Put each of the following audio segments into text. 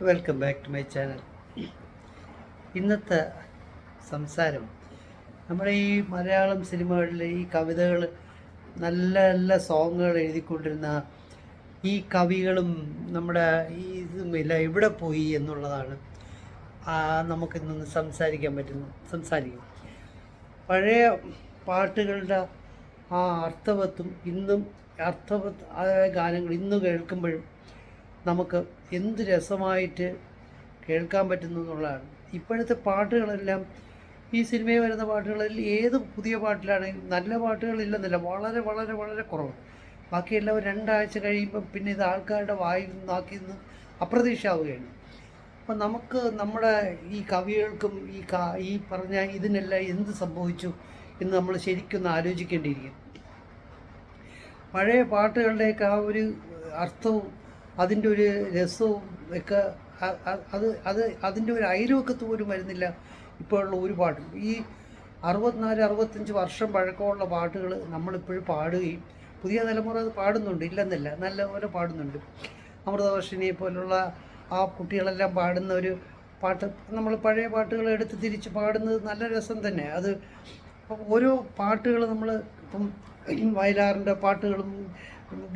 Welcome back to my channel ഇന്നത്തെ സംസാരം നമ്മുടെ ഈ മലയാളം സിനിമകളിൽ ഈ കവിതകൾ നല്ല നല്ല സോങ്ങുകൾ എഴുതിക്കൊണ്ടിരുന്ന ഈ കവികളും നമ്മുടെ ഈ ഇതുമില്ല എവിടെ പോയി എന്നുള്ളതാണ്. നമുക്കിന്ന് സംസാരിക്കാൻ പറ്റുന്നു. സംസാരിക്കും. പഴയ പാട്ടുകളുടെ ആ അർത്ഥവത്തും ഇന്നും അർത്ഥവത്ത് ഗാനങ്ങൾ ഇന്നും കേൾക്കുമ്പോഴും നമുക്ക് എന്ത് രസമായിട്ട് കേൾക്കാൻ പറ്റുന്നു എന്നുള്ളതാണ് ഇപ്പോഴത്തെ പാട്ടുകളെല്ലാം ഈ സിനിമയിൽ വരുന്ന പാട്ടുകളിൽ ഏത് പുതിയ പാട്ടിലാണെങ്കിലും നല്ല പാട്ടുകളില്ലെന്നില്ല വളരെ വളരെ വളരെ കുറവ്. ബാക്കിയെല്ലാം രണ്ടാഴ്ച കഴിയുമ്പം പിന്നെ ഇത് ആൾക്കാരുടെ വായിൽ നിന്നാക്കി നിന്ന് അപ്രതീക്ഷയാവുകയാണ് അപ്പം നമുക്ക് നമ്മുടെ ഈ കവികൾക്കും ഈ കാ ഈ പറഞ്ഞ ഇതിനെല്ലാം എന്ത് സംഭവിച്ചു എന്ന് നമ്മൾ ശരിക്കൊന്ന് ആലോചിക്കേണ്ടിയിരിക്കും പഴയ പാട്ടുകളുടെയൊക്കെ ആ ഒരു അർത്ഥവും അതിന്റെ ഒരു രസവും ഒക്കെ അത് അത് അതിന്റെ ഒരു അയലുവക്കത്ത് പോലും വരുന്നില്ല ഇപ്പോഴുള്ള ഒരു പാട്ടും. ഈ അറുപത്തിനാല് അറുപത്തഞ്ച് വർഷം പഴക്കമുള്ള പാട്ടുകൾ നമ്മളിപ്പോഴും പാടുകയും പുതിയ തലമുറ അത് പാടുന്നുണ്ട് ഇല്ലെന്നല്ല നല്ലപോലെ പാടുന്നുണ്ട്. അമൃതവർഷിനെ പോലുള്ള ആ കുട്ടികളെല്ലാം പാടുന്ന ഒരു പാട്ട് നമ്മൾ പഴയ പാട്ടുകൾ എടുത്ത് തിരിച്ച് പാടുന്നത് നല്ല രസം തന്നെ. അത് ഓരോ പാട്ടുകൾ നമ്മൾ ഇപ്പം വയലാറിന്റെ പാട്ടുകളും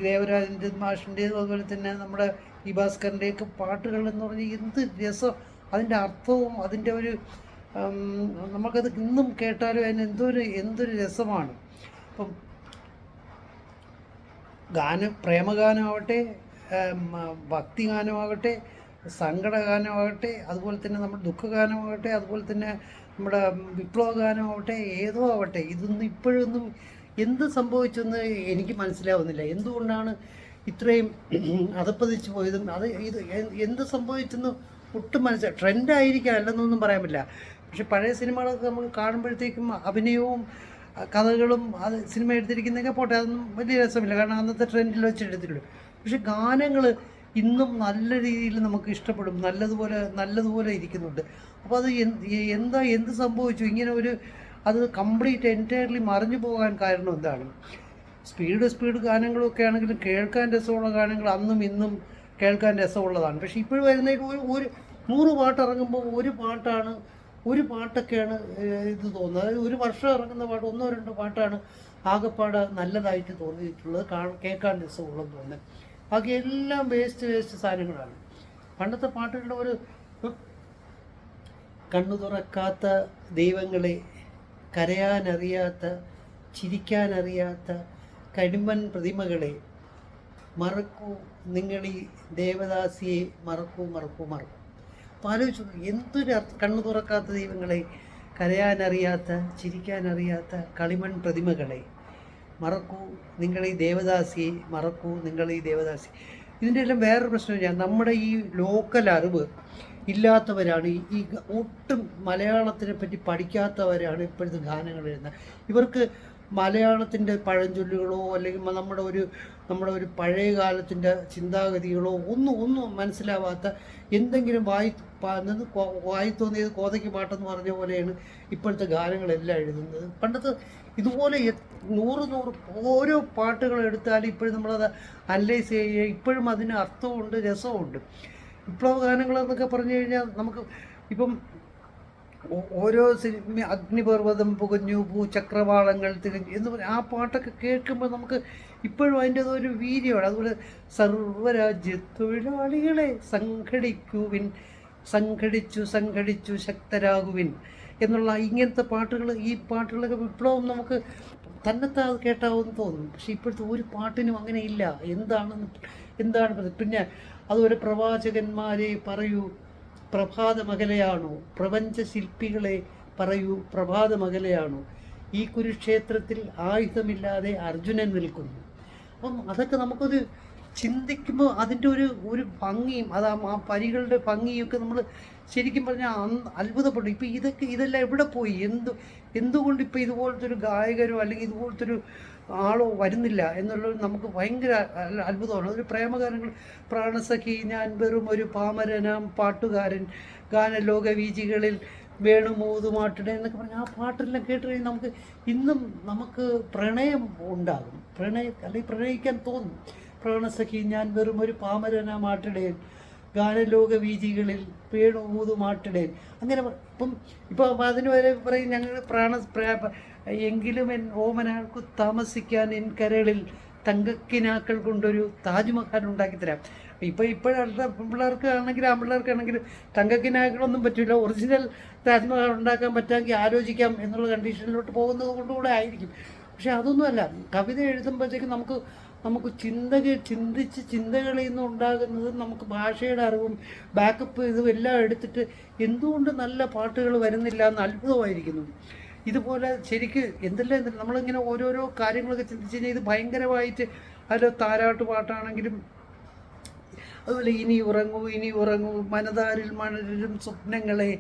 ദേവരാജന്റെ മാഷിന്റെയും അതുപോലെ തന്നെ നമ്മുടെ ഈ ഭാസ്കറിന്റെയൊക്കെ പാട്ടുകൾ എന്ന് പറഞ്ഞാൽ എന്ത് രസം. അതിന്റെ അർത്ഥവും അതിന്റെ ഒരു നമുക്കത് ഇന്നും കേട്ടാലും അതിന് എന്തൊരു എന്തൊരു രസമാണ്. ഇപ്പം ഗാനം പ്രേമഗാനമാവട്ടെ ഭക്തിഗാനമാകട്ടെ സങ്കടഗാനമാകട്ടെ അതുപോലെ തന്നെ നമ്മുടെ ദുഃഖഗാനമാകട്ടെ അതുപോലെ തന്നെ നമ്മുടെ വിപ്ലവ ഗാനമാവട്ടെ ഏതോ ആവട്ടെ ഇതൊന്നും ഇപ്പോഴൊന്നും എന്ത് സംഭവിച്ചെന്ന് എനിക്ക് മനസ്സിലാവുന്നില്ല. എന്തുകൊണ്ടാണ് ഇത്രയും അതപ്പതിച്ച് പോയതും അത് ഇത് എന്ത് സംഭവിച്ചെന്ന് ഒട്ടും മനസ്സിലായി ട്രെൻഡായിരിക്കാം അല്ലെന്നൊന്നും പറയാൻ പറ്റില്ല. പക്ഷെ പഴയ സിനിമകളൊക്കെ നമ്മൾ കാണുമ്പോഴത്തേക്കും അഭിനയവും കഥകളും അത് സിനിമ എടുത്തിരിക്കുന്നതൊക്കെ പോട്ടെ അതൊന്നും വലിയ രസമില്ല. കാരണം അന്നത്തെ ട്രെൻഡിൽ വെച്ച് എടുത്തിട്ടുള്ളൂ പക്ഷെ ഗാനങ്ങൾ ഇന്നും നല്ല രീതിയിൽ നമുക്ക് ഇഷ്ടപ്പെടും. നല്ലതുപോലെ നല്ലതുപോലെ ഇരിക്കുന്നുണ്ട്. അപ്പോൾ അത് എന്താ എന്ത് സംഭവിച്ചു? ഇങ്ങനെ ഒരു അത് കംപ്ലീറ്റ് എന്റയർലി മറിഞ്ഞു പോകാൻ കാരണം എന്താണ്? സ്പീഡ് സ്പീഡ് ഗാനങ്ങളൊക്കെ ആണെങ്കിലും കേൾക്കാൻ രസമുള്ള ഗാനങ്ങൾ അന്നും ഇന്നും കേൾക്കാൻ രസമുള്ളതാണ്. പക്ഷേ ഇപ്പോഴും വരുന്ന ഒരു ഒരു നൂറ് പാട്ട് ഇറങ്ങുമ്പോൾ ഒരു പാട്ടാണ് ഒരു പാട്ടൊക്കെയാണ് ഇത് തോന്നുന്നത്. അതായത് ഒരു വർഷം ഇറങ്ങുന്ന പാട്ട് ഒന്നോ രണ്ടോ പാട്ടാണ് ആകെപ്പാട് നല്ലതായിട്ട് തോന്നിയിട്ടുള്ളത്. കാ കേൾക്കാൻ രസമുള്ളതെന്ന് തോന്നുന്നത്. ബാക്കി എല്ലാം വേസ്റ്റ് വേസ്റ്റ് സാധനങ്ങളാണ്. പണ്ടത്തെ പാട്ടുകളുടെ ഒരു കണ്ണു തുറക്കാത്ത ദൈവങ്ങളെ കരയാനറിയാത്ത ചിരിക്കാനറിയാത്ത കടിമൺ പ്രതിമകളെ മറക്കൂ. നിങ്ങൾ ഈ ദേവദാസിയെ മറക്കൂ മറക്കൂ മറക്കൂ. അപ്പോൾ ആലോചിച്ചു എന്തൊരു കണ്ണു തുറക്കാത്ത ദൈവങ്ങളെ കരയാനറിയാത്ത ചിരിക്കാനറിയാത്ത കളിമൺ പ്രതിമകളെ മറക്കൂ. നിങ്ങൾ ഈ ദേവദാസിയെ മറക്കൂ നിങ്ങൾ ഈ ദേവദാസി ഇതിന്റെ എല്ലാം വേറൊരു പ്രശ്നം ഞാൻ നമ്മുടെ ഈ ലോക്കൽ അറിവ് ഇല്ലാത്തവരാണ്. ഈ ഒട്ടും മലയാളത്തിനെ പറ്റി പഠിക്കാത്തവരാണ് ഇപ്പോഴത്തെ ഗാനങ്ങൾ എഴുതുന്നത്. ഇവർക്ക് മലയാളത്തിന്റെ പഴഞ്ചൊല്ലുകളോ അല്ലെങ്കിൽ നമ്മുടെ ഒരു നമ്മുടെ ഒരു പഴയ കാലത്തിന്റെ ചിന്താഗതികളോ ഒന്നും ഒന്നും മനസ്സിലാവാത്ത എന്തെങ്കിലും വായി വായി തോന്നിയത് കോതയ്ക്ക് പാട്ടെന്ന് പറഞ്ഞ പോലെയാണ് ഇപ്പോഴത്തെ ഗാനങ്ങളെല്ലാം എഴുതുന്നത്. പണ്ടത്തെ ഇതുപോലെ നൂറ് നൂറ് ഓരോ പാട്ടുകൾ എടുത്താലും ഇപ്പോഴും നമ്മളത് അനലൈസ് ചെയ്യുക. ഇപ്പോഴും അതിന് അർത്ഥമുണ്ട് രസമുണ്ട്. വിപ്ലവ ഗാനങ്ങൾ എന്നൊക്കെ പറഞ്ഞു കഴിഞ്ഞാൽ നമുക്ക് ഇപ്പം ഓരോ സിനിമ അഗ്നിപർവതം പുകഞ്ഞു ഭൂചക്രവാളങ്ങൾ തികഞ്ഞു എന്ന് പറഞ്ഞ ആ പാട്ടൊക്കെ കേൾക്കുമ്പോൾ നമുക്ക് ഇപ്പോഴും അതിന്റെ ഒരു വീര്യമാണ്. അതുപോലെ സർവരാജ്യ തൊഴിലാളികളെ സംഘടിക്കുവിൻ സംഘടിച്ചു സംഘടിച്ചു ശക്തരാകുവിൻ എന്നുള്ള ഇങ്ങനത്തെ പാട്ടുകൾ ഈ പാട്ടുകളൊക്കെ വിപ്ലവം നമുക്ക് തന്നെത്താ അത് കേട്ടാവുമെന്ന് തോന്നും. പക്ഷേ ഇപ്പോഴത്തെ ഒരു പാട്ടിനും അങ്ങനെ ഇല്ല എന്താണെന്ന് എന്താണ് പിന്നെ അതുപോലെ പ്രവാചകന്മാരെ പറയൂ പ്രഭാതമകലയാണോ? പ്രപഞ്ച ശില്പികളെ പറയൂ പ്രഭാതമകലയാണോ? ഈ കുരുക്ഷേത്രത്തിൽ ആയുധമില്ലാതെ അർജുനൻ നിൽക്കുന്നു. അപ്പം അതൊക്കെ നമുക്കൊരു ചിന്തിക്കുമ്പോൾ അതിന്റെ ഒരു ഒരു ഭംഗിയും അത് ആ പരികളുടെ ഭംഗിയൊക്കെ നമ്മൾ ശരിക്കും പറഞ്ഞാൽ അത്ഭുതപ്പെട്ടു ഇപ്പം ഇതൊക്കെ ഇതെല്ലാം എവിടെ പോയി? എന്ത് എന്തുകൊണ്ട് ഇപ്പോൾ ഇതുപോലത്തെ ഒരു ഗായകരോ അല്ലെങ്കിൽ ഇതുപോലത്തെ ഒരു ആളോ വരുന്നില്ല എന്നുള്ളത് നമുക്ക് ഭയങ്കര അത്ഭുതമാണ്. ഒരു പ്രേമഗാനങ്ങൾ. പ്രാണസഖി ഞാൻ വെറും ഒരു പാമരനാം പാട്ടുകാരൻ ഗാനലോക വീജികളിൽ വേണുമൂതുമാട്ടിടെ എന്നൊക്കെ പറഞ്ഞ് ആ പാട്ടെല്ലാം കേട്ട് കഴിഞ്ഞാൽ നമുക്ക് ഇന്നും നമുക്ക് പ്രണയം ഉണ്ടാകും. പ്രണയം അല്ലെങ്കിൽ പ്രണയിക്കാൻ തോന്നും. പ്രാണസഖി ഞാൻ വെറും ഒരു പാമരനാം ആട്ടിടേൻ ഗാനലോക വീതികളിൽ പേണൂതുമാട്ടിടേൻ അങ്ങനെ പ- ഇപ്പം ഇപ്പം അതിന് വരെ പറയും ഞങ്ങൾ പ്രാണ പ്രാ- എങ്കിലും എൻ ഓമനാൾക്ക് താമസിക്കാൻ എൻ കരളിൽ തങ്കക്കിനാക്കൾ കൊണ്ടൊരു താജ്മഹൽ ഉണ്ടാക്കി തരാം ഇപ്പോൾ ഇപ്പോഴത്തെ പിള്ളേർക്ക് ആണെങ്കിലും ആൺപിള്ളേർക്കാണെങ്കിലും തങ്കക്കിനാക്കളൊന്നും പറ്റില്ല. ഒറിജിനൽ താജ്മഹൽ ഉണ്ടാക്കാൻ പറ്റാമെങ്കിൽ ആലോചിക്കാം എന്നുള്ള കണ്ടീഷനിലോട്ട് പോകുന്നത് കൊണ്ടുകൂടെ ആയിരിക്കും. പക്ഷെ അതൊന്നുമല്ല. കവിത എഴുതുമ്പോഴത്തേക്കും നമുക്ക് നമുക്ക് ചിന്തകൾ ചിന്തിച്ച് ചിന്തകളിൽ നിന്ന് ഉണ്ടാകുന്നത് നമുക്ക് ഭാഷയുടെ അറിവും ബാക്കപ്പ് ഇതും എല്ലാം എടുത്തിട്ട് എന്തുകൊണ്ട് നല്ല പാട്ടുകൾ വരുന്നില്ല എന്ന് അത്ഭുതമായിരിക്കുന്നു. ഇതുപോലെ ശരിക്ക് എന്തെല്ലാം എന്തെല്ലാം നമ്മളിങ്ങനെ ഓരോരോ കാര്യങ്ങളൊക്കെ ചിന്തിച്ച് കഴിഞ്ഞാൽ ഇത് ഭയങ്കരമായിട്ട് അതിൽ താരാട്ട് പാട്ടാണെങ്കിലും അതുപോലെ ഇനി ഉറങ്ങൂ ഇനി ഉറങ്ങൂ മനതാരിൽ മണരും സ്വപ്നങ്ങളെ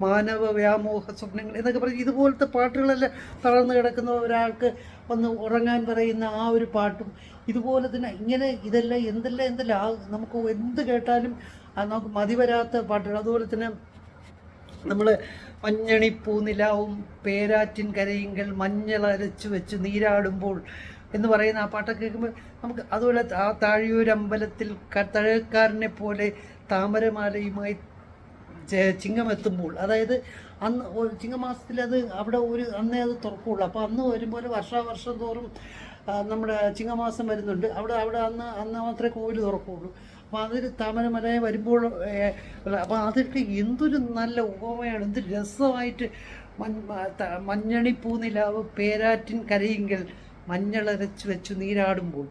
മാനവ വ്യാമോഹ സ്വപ്നങ്ങൾ എന്നൊക്കെ പറഞ്ഞ് ഇതുപോലത്തെ പാട്ടുകളെല്ലാം തളർന്നു കിടക്കുന്ന ഒരാൾക്ക് വന്ന് ഉറങ്ങാൻ പറയുന്ന ആ ഒരു പാട്ടും ഇതുപോലെ തന്നെ ഇങ്ങനെ ഇതെല്ലാം എന്തെല്ലാം എന്തെല്ലാം നമുക്ക് എന്ത് കേട്ടാലും നമുക്ക് മതി വരാത്ത പാട്ടുകൾ അതുപോലെ തന്നെ നമ്മൾ മഞ്ഞണിപ്പൂനിലാവും പേരാറ്റിൻ കരയിങ്കൽ മഞ്ഞൾ അരച്ചു വെച്ച് നീരാടുമ്പോൾ എന്ന് പറയുന്ന ആ പാട്ടൊക്കെ കേൾക്കുമ്പോൾ നമുക്ക് അതുപോലെ ആ താഴിയൂരമ്പലത്തിൽ തഴക്കാരനെ പോലെ താമരമാലയുമായി ചിങ്ങമെത്തുമ്പോൾ അതായത് അന്ന് ചിങ്ങമാസത്തിൽ അത് അവിടെ ഒരു അന്നേ അത് തുറക്കുള്ളൂ. അപ്പോൾ അന്ന് വരുമ്പോൾ വർഷാവർഷം തോറും നമ്മുടെ ചിങ്ങമാസം വരുന്നുണ്ട്. അവിടെ അവിടെ അന്ന് അന്ന് മാത്രമേ കോവിൽ തുറക്കുള്ളൂ. അപ്പോൾ അതിൽ താമരമലയെ വരുമ്പോൾ അപ്പോൾ അതൊക്കെ എന്തൊരു നല്ല ഉപമയാണ് എന്ത് രസമായിട്ട് മഞ്ഞണിപ്പൂനിലാവ് പേരാറ്റിൻ കരയിങ്കൽ മഞ്ഞളരച്ച് വെച്ച് നീരാടുമ്പോൾ.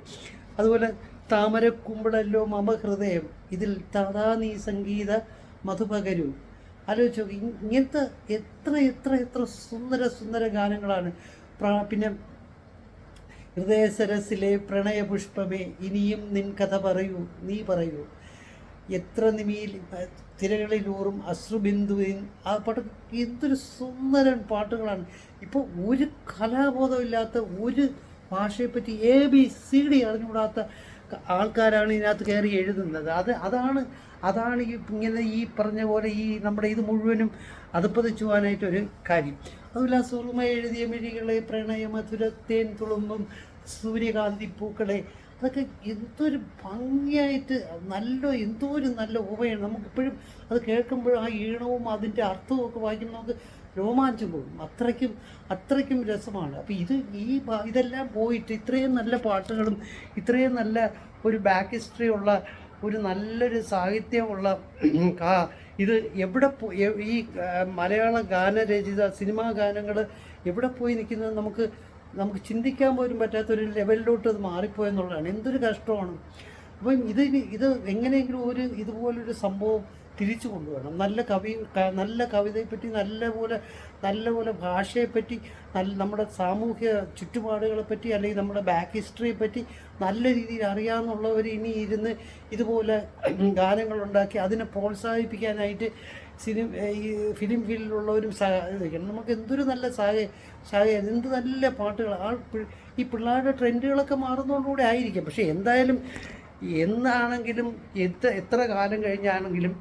അതുപോലെ താമരക്കുമ്പളല്ലോ മമ ഹൃദയം ഇതിൽ താതാ നീ സംഗീത മധുപകരു. ആലോചിച്ചു ഇങ്ങനത്തെ എത്ര എത്ര എത്ര സുന്ദര സുന്ദര ഗാനങ്ങളാണ്. പിന്നെ ഹൃദയസരസിലെ പ്രണയപുഷ്പമേ ഇനിയും നിൻ കഥ പറയൂ നീ പറയൂ. എത്ര നിമിയിൽ തിരകളിലൂറും അശ്രുബിന്ദുവിൻ ആ പാട്ട് എന്തൊരു സുന്ദരൻ പാട്ടുകളാണ്. ഇപ്പോൾ ഒരു കലാബോധമില്ലാത്ത ഒരു ഭാഷയെപ്പറ്റി എ ബി സി ഡി അറിഞ്ഞുകൂടാത്ത ആൾക്കാരാണ് ഇതിനകത്ത് കയറി എഴുതുന്നത്. അത് അതാണ് അതാണ് ഈ ഇങ്ങനെ ഈ പറഞ്ഞ പോലെ ഈ നമ്മുടെ ഇത് മുഴുവനും അതുപ്പതിച്ചു പോകാനായിട്ടൊരു കാര്യം. സുറുമ എഴുതിയ മിഴികളെ പ്രണയമധുരത്തേൻ തുളുമ്പും സൂര്യകാന്തി പൂക്കളെ. അതൊക്കെ എന്തൊരു ഭംഗിയായിട്ട് നല്ല എന്തോ ഒരു നല്ല ഉപയാണ് നമുക്കിപ്പോഴും അത് കേൾക്കുമ്പോഴും ആ ഈണവും അതിന്റെ അർത്ഥവും ഒക്കെ വായിക്കുമ്പോൾ നമുക്ക് രോമാഞ്ചം പോകും അത്രയ്ക്കും അത്രയ്ക്കും രസമാണ്. അപ്പോൾ ഇത് ഈ ഇതെല്ലാം പോയിട്ട് ഇത്രയും നല്ല പാട്ടുകളും ഇത്രയും നല്ല ഒരു ബാക്ക് ഹിസ്റ്ററി ഉള്ള ഒരു നല്ലൊരു സാഹിത്യമുള്ള ഇത് എവിടെ ഈ മലയാള ഗാനരചിത സിനിമാ ഗാനങ്ങൾ എവിടെ പോയി നിൽക്കുന്നത് നമുക്ക് നമുക്ക് ചിന്തിക്കാൻ പോലും പറ്റാത്തൊരു ലെവലിലോട്ട് അത് മാറിപ്പോയെന്നുള്ളതാണ് എന്തൊരു കഷ്ടമാണ്. അപ്പം ഇത് ഇത് എങ്ങനെയെങ്കിലും ഒരു ഇതുപോലൊരു സംഭവം തിരിച്ചു കൊണ്ടുവരണം. നല്ല കവി നല്ല കവിതയെപ്പറ്റി നല്ലപോലെ നല്ലപോലെ ഭാഷയെപ്പറ്റി നല്ല നമ്മുടെ സാമൂഹ്യ ചുറ്റുപാടുകളെപ്പറ്റി അല്ലെങ്കിൽ നമ്മുടെ ബാക്ക് ഹിസ്റ്ററിയെപ്പറ്റി നല്ല രീതിയിൽ അറിയാമെന്നുള്ളവർ ഇനി ഇരുന്ന് ഇതുപോലെ ഗാനങ്ങളുണ്ടാക്കി അതിനെ പ്രോത്സാഹിപ്പിക്കാനായിട്ട് സിനിമ ഈ ഫിലിം ഫീൽഡിലുള്ളവരും സഹായിക്കണം നമുക്ക് എന്തൊരു നല്ല സഹായ സഹായം എന്ത് നല്ല പാട്ടുകൾ. ആ ഈ പിള്ളേരുടെ ട്രെൻഡുകളൊക്കെ മാറുന്നതോടുകൂടി ആയിരിക്കും. പക്ഷേ എന്തായാലും എന്നാണെങ്കിലും എത്ര എത്ര കാലം കഴിഞ്ഞാണെങ്കിലും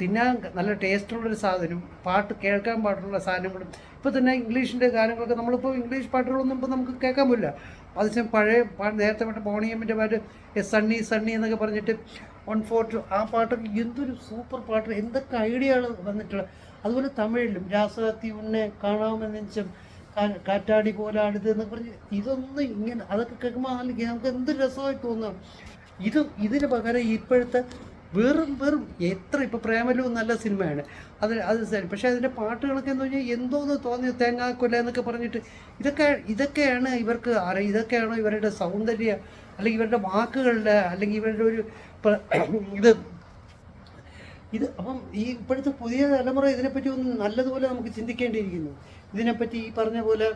തിന്നാൻ നല്ല ടേസ്റ്റുള്ളൊരു സാധനവും പാട്ട് കേൾക്കാൻ പാടുള്ള സാധനങ്ങളും ഇപ്പോൾ തന്നെ ഇംഗ്ലീഷിന്റെ ഗാനങ്ങളൊക്കെ നമ്മളിപ്പോൾ ഇംഗ്ലീഷ് പാട്ടുകളൊന്നും ഇപ്പോൾ നമുക്ക് കേൾക്കാൻ പറ്റില്ല. അതിന് പഴയ പാട്ട് നേരത്തെ പാട്ട് പോണിയമ്മിന്റെ പാട്ട് സണ്ണി സണ്ണി എന്നൊക്കെ പറഞ്ഞിട്ട് വൺ ഫോർ ടു ആ പാട്ടൊക്കെ എന്തൊരു സൂപ്പർ പാട്ട് എന്തൊക്കെ ഐഡിയകൾ വന്നിട്ടുള്ളത് അതുപോലെ തമിഴിലും രാസകത്തി കാണാമെന്നും കാ- കാറ്റാടി പോലാണിത് എന്നൊക്കെ പറഞ്ഞ് ഇതൊന്നും ഇങ്ങനെ അതൊക്കെ കേൾക്കുമ്പോൾ അല്ലെങ്കിൽ നമുക്ക് എന്ത് രസമായി തോന്നാം. ഇത് ഇതിന് പകരം ഇപ്പോഴത്തെ വെറും വെറും എത്ര ഇപ്പോൾ പ്രേമലു നല്ല സിനിമയാണ്. അത് അത് ശരി പക്ഷേ അതിന്റെ പാട്ടുകളൊക്കെ എന്ന് പറഞ്ഞാൽ എന്തോന്ന് തോന്നി തേങ്ങാക്കൊല്ല എന്നൊക്കെ പറഞ്ഞിട്ട് ഇതൊക്കെ ഇതൊക്കെയാണ് ഇവർക്ക് അറി ഇതൊക്കെയാണോ ഇവരുടെ സൗന്ദര്യ അല്ലെങ്കിൽ ഇവരുടെ വാക്കുകളുടെ അല്ലെങ്കിൽ ഇവരുടെ ഒരു ഇത്. ഇത് അപ്പം ഈ ഇപ്പോഴത്തെ പുതിയ തലമുറ ഇതിനെപ്പറ്റി ഒന്ന് നല്ലതുപോലെ നമുക്ക് ചിന്തിക്കേണ്ടിയിരിക്കുന്നു. ഇതിനെപ്പറ്റി ഈ പറഞ്ഞ പോലെ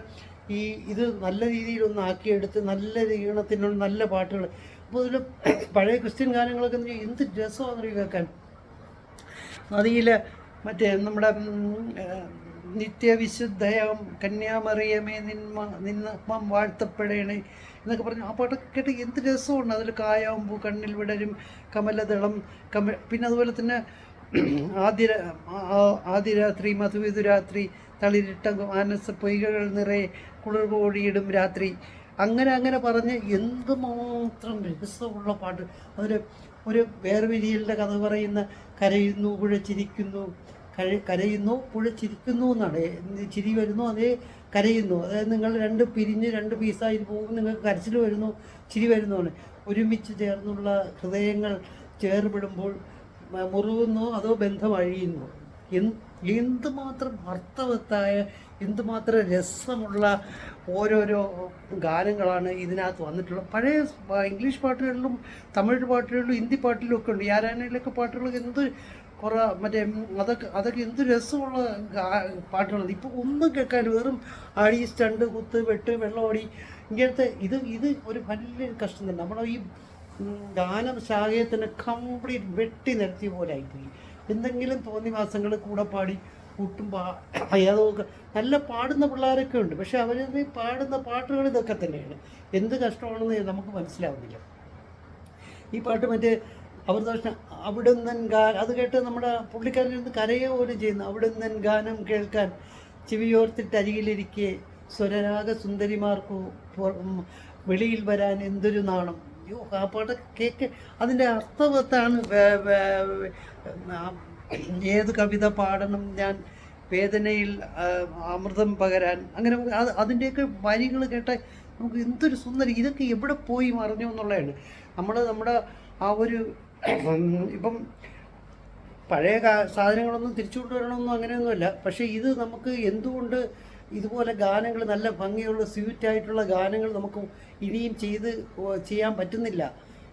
ഈ ഇത് നല്ല രീതിയിലൊന്ന് ആക്കിയെടുത്ത് നല്ല ഈണത്തിനുള്ള നല്ല പാട്ടുകൾ അതിൽ പഴയ ക്രിസ്ത്യൻ ഗാനങ്ങളൊക്കെ എന്ന് എന്ത് രസമാണെന്ന് കേൾക്കാൻ? നദിയിൽ മറ്റേ നമ്മുടെ നിത്യവിശുദ്ധയം കന്യാമറിയമേ നിന്മ നിന്നമ്മം വാഴ്ത്തപ്പെടേണേ എന്നൊക്കെ പറഞ്ഞു ആ പാട്ടൊക്കെ കേട്ട് എന്ത് രസമുണ്ട് അതിൽ കായാമ്പൂ കണ്ണിൽ വിടരും കമലദളം കമ പിന്നെ അതുപോലെ തന്നെ ആദ്യ രാ- മധുവിതുരാത്രി തളിരിട്ട മാനസ പൊയ്കകൾ നിറയെ കുളിർ കോടിയിടും രാത്രി. അങ്ങനെ അങ്ങനെ പറഞ്ഞ് എന്തുമാത്രം രസമുള്ള പാട്ട്. അതിൽ ഒരു വേർവിരിയലിന്റെ കഥ പറയുന്ന കരയുന്നു പുഴ ചിരിക്കുന്നു കര കരയുന്നു പുഴ ചിരിക്കുന്നു എന്നാണ് ചിരി വരുന്നു അതേ കരയുന്നു. അതായത് നിങ്ങൾ രണ്ട് പിരിഞ്ഞ് രണ്ട് പീസായി പോകും നിങ്ങൾക്ക് കരച്ചിൽ വരുന്നു ചിരി വരുന്നുമാണ് ഒരുമിച്ച് ചേർന്നുള്ള ഹൃദയങ്ങൾ ചേർപ്പെടുമ്പോൾ മ- മുറുകുന്നു അതോ ബന്ധം അഴിയുന്നു. എന്ത് എന്തുമാത്രം അർത്ഥവത്തായ എന്തുമാത്രം രസമുള്ള ഓരോരോ ഗാനങ്ങളാണ് ഇതിനകത്ത് വന്നിട്ടുള്ളത്. പഴയ ഇംഗ്ലീഷ് പാട്ടുകളിലും തമിഴ് പാട്ടുകളിലും ഹിന്ദി പാട്ടിലും ഒക്കെ ഉണ്ട്. യാരാനയിലൊക്കെ പാട്ടുകൾ എന്ത് കുറേ മറ്റേ അതൊക്കെ അതൊക്കെ എന്ത് രസമുള്ള പാട്ടുകളാണ്. ഇപ്പോൾ ഒന്നും കേൾക്കാൻ വെറും അടി സ്റ്റണ്ട് കുത്ത് വെട്ട് വെള്ളമടി ഇങ്ങനത്തെ ഇത് ഇത് ഒരു വലിയ കഷ്ടം തന്നെ. നമ്മുടെ ഈ ഗാനം ശാഖയെ തന്നെ കംപ്ലീറ്റ് വെട്ടി നിരത്തിയ പോലെ ആയിപ്പോയി. എന്തെങ്കിലും തോന്നിവാസങ്ങൾ കൂടെ പാടി കൂട്ടും ഏതോ നല്ല പാടുന്ന പിള്ളേരൊക്കെ ഉണ്ട്. പക്ഷെ അവർ പാടുന്ന പാട്ടുകൾ ഇതൊക്കെ തന്നെയാണ്. എന്ത് കഷ്ടമാണെന്ന് നമുക്ക് മനസ്സിലാവുന്നില്ല. ഈ പാട്ട് മറ്റേ അവർ ദോഷം നിന്ന് ഗാ അത് കേട്ട് നമ്മുടെ പുള്ളിക്കാരൻ ഇരുന്ന് കരയോ പോലും ചെയ്യുന്നു. അവിടുന്ന് ഗാനം കേൾക്കാൻ ചെവിയോർത്തിട്ട് അരികിലിരിക്കെ സ്വരരാഗ സുന്ദരിമാർക്കു വെളിയിൽ വരാൻ എന്തൊരു നാണം. അയ്യോ ആ പാട്ട് കേക്ക്. അതിന്റെ അർത്ഥവത്താണ് ഏത് കവിത പാടണം ഞാൻ വേദനയിൽ അമൃതം പകരാൻ അങ്ങനെ അത് അതിന്റെയൊക്കെ വരികൾ കേട്ട നമുക്ക് എന്തൊരു സുന്ദരി ഇതൊക്കെ എവിടെ പോയി മറിഞ്ഞു എന്നുള്ളതാണ്. നമ്മൾ നമ്മുടെ ആ ഒരു ഇപ്പം പഴയ സാധനങ്ങളൊന്നും തിരിച്ചു കൊണ്ടുവരണമെന്നോ അങ്ങനെയൊന്നുമല്ല പക്ഷേ ഇത് നമുക്ക് എന്തുകൊണ്ട് ഇതുപോലെ ഗാനങ്ങൾ നല്ല ഭംഗിയുള്ള സ്വീറ്റ് ആയിട്ടുള്ള ഗാനങ്ങൾ നമുക്ക് ഇനിയും ചെയ്ത് ചെയ്യാൻ പറ്റുന്നില്ല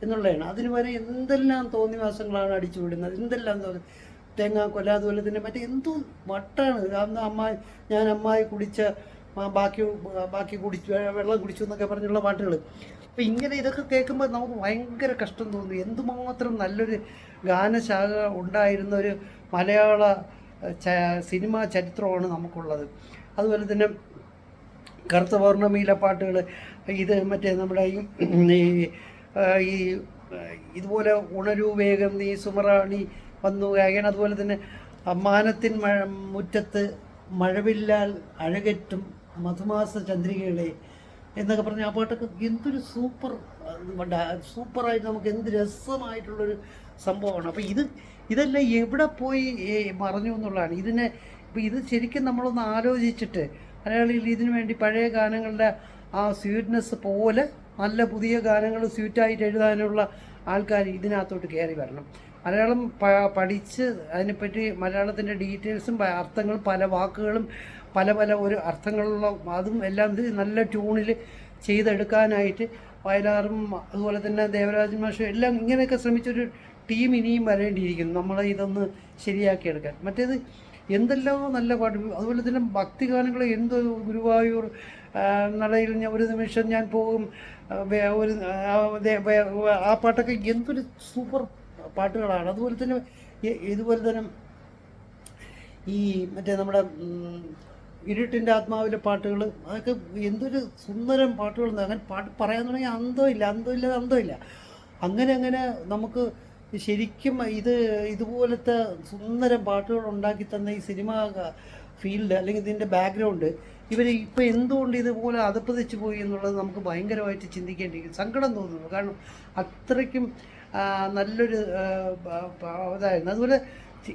എന്നുള്ളതാണ്. അതിന് വരെ എന്തെല്ലാം തോന്നിവാസങ്ങളാണ് അടിച്ചു വിടുന്നത് എന്തെല്ലാം തോന്നി തേങ്ങ കൊല അതുപോലെ തന്നെ മറ്റേ എന്തോ വട്ടാണ്. അന്ന് അമ്മായി ഞാൻ അമ്മായി കുടിച്ച ബാക്കി ബാക്കി കുടിച്ചു വെള്ളം കുടിച്ചു എന്നൊക്കെ പറഞ്ഞുള്ള പാട്ടുകൾ അപ്പം ഇങ്ങനെ ഇതൊക്കെ കേൾക്കുമ്പോൾ നമുക്ക് ഭയങ്കര കഷ്ടം തോന്നി. എന്തുമാത്രം നല്ലൊരു ഗാനശാഖ ഉണ്ടായിരുന്ന ഒരു മലയാള സിനിമാ ചരിത്രമാണ് നമുക്കുള്ളത്. അതുപോലെ തന്നെ കറുത്ത പൗർണമിയിലെ പാട്ടുകൾ ഇത് മറ്റേ നമ്മുടെ ഈ ഇതുപോലെ ഉണരൂ വേഗം നീ സുമറാണി വന്നു. ഗായകൻ അതുപോലെ തന്നെ അമ്മാനത്തിൻ മഴ മുറ്റത്ത് മഴവില്ലാൽ അഴകറ്റും മധുമാസ ചന്ദ്രികകളെ എന്നൊക്കെ പറഞ്ഞ ആ പാട്ടൊക്കെ എന്തൊരു സൂപ്പർ സൂപ്പറായിട്ട് നമുക്ക് എന്ത് രസമായിട്ടുള്ളൊരു സംഭവമാണ്. അപ്പോൾ ഇത് ഇതെല്ലാം എവിടെ പോയി മറഞ്ഞു എന്നുള്ളതാണ്. ഇതിനെ ഇപ്പോൾ ഇത് ശരിക്കും നമ്മളൊന്ന് ആലോചിച്ചിട്ട് മലയാളിയിൽ ഇതിനു വേണ്ടി പഴയ ഗാനങ്ങളുടെ ആ സ്വീറ്റ്നെസ് പോലെ നല്ല പുതിയ ഗാനങ്ങൾ സ്വീറ്റായിട്ട് എഴുതാനുള്ള ആൾക്കാർ ഇതിനകത്തോട്ട് കയറി വരണം. മലയാളം പഠിച്ച് അതിനെപ്പറ്റി മലയാളത്തിന്റെ ഡീറ്റെയിൽസും അർത്ഥങ്ങളും പല വാക്കുകളും പല പല ഒരു അർത്ഥങ്ങളുള്ള അതും എല്ലാം നല്ല ട്യൂണിൽ ചെയ്തെടുക്കാനായിട്ട് വയലാറും അതുപോലെ തന്നെ ദേവരാജൻ മാഷും എല്ലാം ഇങ്ങനെയൊക്കെ ശ്രമിച്ചൊരു ടീം ഇനിയും വരേണ്ടിയിരിക്കുന്നു. നമ്മളെ ഇതൊന്ന് ശരിയാക്കിയെടുക്കാൻ. മറ്റേത് എന്തെല്ലാം നല്ല പാട്ട്. അതുപോലെ തന്നെ ഭക്തിഗാനങ്ങൾ എന്ത് ഗുരുവായൂർ നടയിൽ ഞാൻ ഒരു നിമിഷം ഞാൻ പോകും ഒരു ആ പാട്ടൊക്കെ എന്തൊരു സൂപ്പർ പാട്ടുകളാണ്. അതുപോലെ തന്നെ ഇതുപോലെ തന്നെ ഈ മറ്റേ നമ്മുടെ ഇരുട്ടിന്റെ ആത്മാവിലെ പാട്ടുകൾ അതൊക്കെ എന്തൊരു സുന്ദരം പാട്ടുകൾ അങ്ങനെ പാട്ട് പറയാൻ തുടങ്ങി അന്തമില്ല അന്തമില്ല അന്തമില്ല അങ്ങനെ അങ്ങനെ നമുക്ക് ശരിക്കും ഇത് ഇതുപോലത്തെ സുന്ദരം പാട്ടുകൾ ഉണ്ടാക്കി തന്ന ഈ സിനിമ ഫീൽഡ് അല്ലെങ്കിൽ ഇതിന്റെ ബാക്ക്ഗ്രൗണ്ട് ഇവർ ഇപ്പോൾ എന്തുകൊണ്ട് ഇതുപോലെ അതപ്പതിച്ച് പോയി എന്നുള്ളത് നമുക്ക് ഭയങ്കരമായിട്ട് ചിന്തിക്കേണ്ടിയിരിക്കും സങ്കടം തോന്നുന്നു. കാരണം അത്രയ്ക്കും നല്ലൊരു ഇതായിരുന്നു അതുപോലെ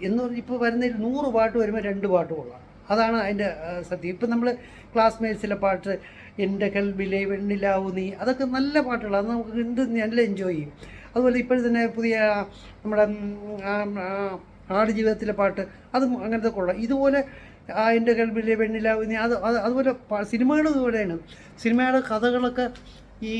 എന്ന് ഇപ്പോൾ വരുന്നതിൽ നൂറ് പാട്ട് വരുമ്പോൾ രണ്ട് പാട്ട് കൊള്ളാം. അതാണ് അതിന്റെ സത്യം. ഇപ്പം നമ്മൾ ക്ലാസ്മേറ്റ്സിലെ പാട്ട് എന്റെ കൽബിലെ വെണ്ണിലാവു നീ അതൊക്കെ നല്ല പാട്ടുകളാണ് നമുക്ക് എന്ത് നല്ല എൻജോയ് ചെയ്യും. അതുപോലെ ഇപ്പോഴും തന്നെ പുതിയ നമ്മുടെ ആടുജീവിതത്തിലെ പാട്ട് അതും അങ്ങനത്തെ കൊള്ളാം. ഇതുപോലെ എന്റെ കൽബിലെ വെണ്ണിലാവു നീ അത് അത് അതുപോലെ സിനിമകളും ഇതുപോലെയാണ്. സിനിമയുടെ കഥകളൊക്കെ ഈ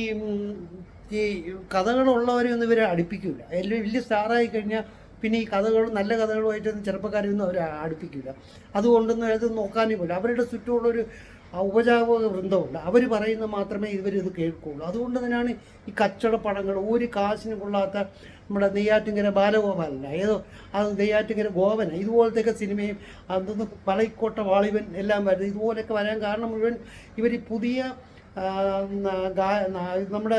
ഉം, കഥകളുള്ളവരെ ഒന്നും ഇവരെ അടുപ്പിക്കില്ല വലിയ സ്റ്റാറായി കഴിഞ്ഞാൽ പിന്നെ ഈ കഥകളും നല്ല കഥകളുമായിട്ടൊന്നും ചെറുപ്പക്കാരെയൊന്നും അവരെ അടുപ്പിക്കില്ല അതുകൊണ്ടൊന്നും അത് നോക്കാനേ പോലും അവരുടെ ചുറ്റുമുള്ളൊരു ഉപജാപക വൃന്ദമുണ്ട്. അവർ പറയുന്നത് മാത്രമേ ഇവരിത് കേൾക്കുകയുള്ളൂ അതുകൊണ്ട് തന്നെയാണ് ഈ കച്ചവട പടങ്ങൾ ഒരു കാശിന് കൊള്ളാത്ത നമ്മുടെ നെയ്യാറ്റിങ്കര ബാലഗോപാലല്ല ഏതോ അത് നെയ്യാറ്റിങ്കര ഗോവന ഇതുപോലത്തെയൊക്കെ സിനിമയും അതൊന്ന് പളയിക്കോട്ട വാളിവൻ എല്ലാം വരുന്നത്. ഇതുപോലെയൊക്കെ വരാൻ കാരണം മുഴുവൻ ഇവർ പുതിയ നമ്മുടെ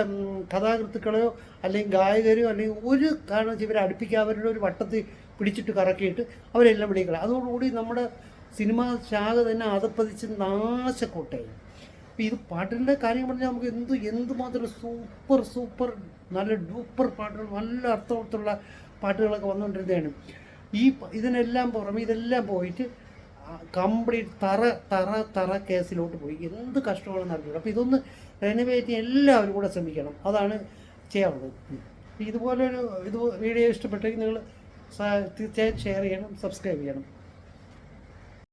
കഥാകൃത്തുക്കളെയോ അല്ലെങ്കിൽ ഗായകരെയോ അല്ലെങ്കിൽ ഒരു കാരണം ഇവരെ അടുപ്പിക്കുക അവരുടെ ഒരു വട്ടത്തിൽ പിടിച്ചിട്ട് കറക്കിയിട്ട് അവരെല്ലാം വിളിക്കണം. അതോടുകൂടി നമ്മുടെ സിനിമാ ശാഖ തന്നെ അതപ്പതിച്ച് നാശക്കോട്ടയായി അപ്പോൾ ഇത് പാട്ടിന്റെ കാര്യം പറഞ്ഞാൽ നമുക്ക് എന്ത് എന്തുമാത്രം സൂപ്പർ സൂപ്പർ നല്ല ഡൂപ്പർ പാട്ടുകൾ നല്ല അർത്ഥമുള്ള പാട്ടുകളൊക്കെ വന്നുകൊണ്ടിരുന്നതാണ്. ഈ ഇതിനെല്ലാം പുറമെ ഇതെല്ലാം പോയിട്ട് കംപ്ലീറ്റ് തറ തറ തറ കേസിലോട്ട് പോയി. എന്ത് കഷ്ടമാണെന്ന് നടക്കുന്നത് അപ്പോൾ ഇതൊന്ന് റെനോവേറ്റ് ചെയ്യാൻ എല്ലാവരും കൂടെ ശ്രമിക്കണം. അതാണ് ചെയ്യാനുള്ളത്. ഇതുപോലൊരു ഇത് വീഡിയോ ഇഷ്ടപ്പെട്ടെങ്കിൽ നിങ്ങൾ തീർച്ചയായും ഷെയർ ചെയ്യണം സബ്സ്ക്രൈബ് ചെയ്യണം.